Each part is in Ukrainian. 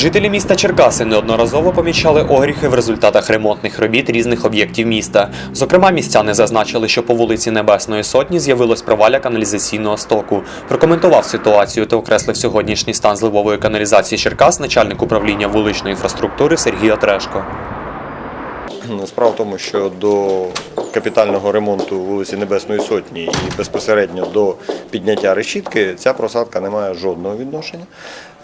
Жителі міста Черкаси неодноразово помічали огріхи в результатах ремонтних робіт різних об'єктів міста. Зокрема, містяни зазначили, що по вулиці Небесної Сотні з'явилось проваля каналізаційного стоку. Прокоментував ситуацію та окреслив сьогоднішній стан зливової каналізації Черкас начальник управління вуличної інфраструктури Сергій Отрешко. Справа в тому, що до капітального ремонту вулиці Небесної Сотні і безпосередньо до підняття решітки ця просадка не має жодного відношення.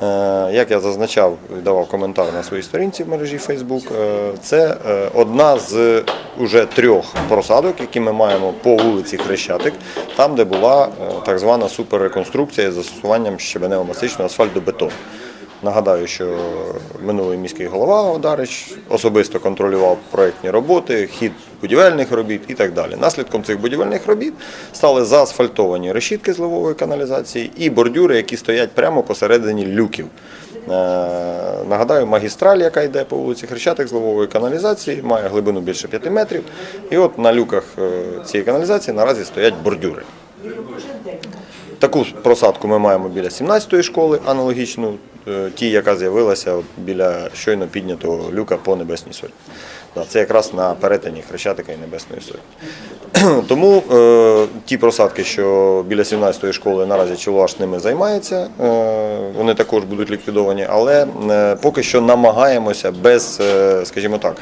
Е, Як я зазначав і давав коментар на своїй сторінці в мережі Facebook, е, це е, одна з уже трьох просадок, які ми маємо по вулиці Хрещатик, там, де була так звана суперреконструкція з застосуванням щебенево-мастичного асфальтобетону. Нагадаю, що минулий міський голова Одарич особисто контролював проєктні роботи, хід будівельних робіт і так далі. Наслідком цих будівельних робіт стали заасфальтовані решітки зливової каналізації і бордюри, які стоять прямо посередині люків. Е, Нагадаю, магістраль, яка йде по вулиці Хрещатик зливової каналізації, має глибину більше 5 метрів. І от на люках е, цієї каналізації наразі стоять бордюри. Таку просадку ми маємо біля 17-ї школи, аналогічну тій, яка з'явилася біля щойно піднятого люка по Небесній Сотні. Це якраз на перетині Хрещатика і Небесної Сотні. Тому е, ті просадки, що біля 17-ї школи наразі Чоловаш ними займається, е, вони також будуть ліквідовані, але е, поки що намагаємося без, е, скажімо так,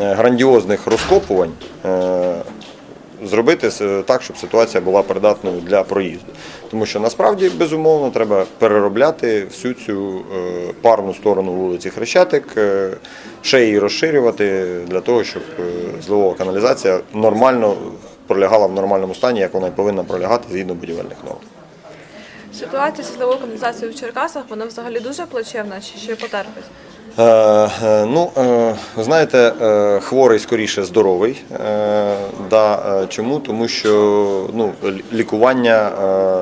е, грандіозних розкопувань. Зробити так, щоб ситуація була придатною для проїзду. Тому що насправді безумовно треба переробляти всю цю е, парну сторону вулиці Хрещатик, е, ще її розширювати для того, щоб е, зливова каналізація нормально пролягала в нормальному стані, як вона й повинна пролягати згідно будівельних норм. Ситуація зі зливовою каналізацією в Черкасах, вона взагалі дуже плачевна чи ще потерпить? Е, е, ну, е, знаєте, хворий скоріше здоровий. Да, чому? Тому що ну, лікування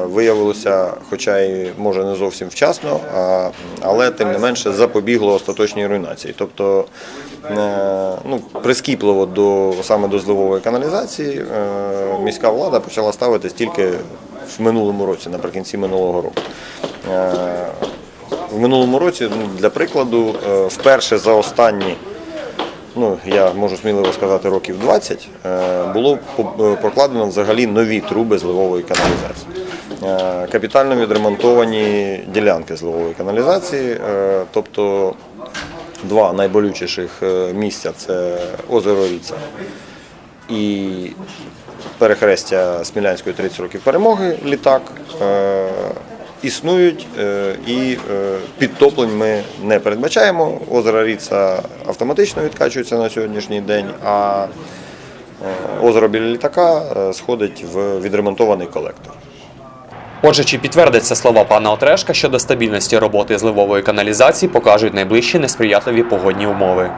виявилося, хоча і може не зовсім вчасно, але тим не менше запобігло остаточній руйнації. Тобто ну, прискіпливо до саме до зливової каналізації міська влада почала ставитись тільки в минулому році, наприкінці минулого року. В минулому році, ну, для прикладу, е, вперше за останні, ну я можу сміливо сказати, років 20, е, було е, прокладено взагалі нові труби зливової каналізації. Капітально відремонтовані ділянки зливової каналізації, тобто два найболючіших місця це озеро Ріца і перехрестя Смілянської 30 років перемоги літак. Існують е, і е, підтоплень ми не передбачаємо. Озеро Ріца автоматично відкачується на сьогоднішній день, а е, озеро біля літака сходить в відремонтований колектор. Отже, чи підтвердяться слова пана Отрешка щодо стабільності роботи зливової каналізації, покажуть найближчі несприятливі погодні умови.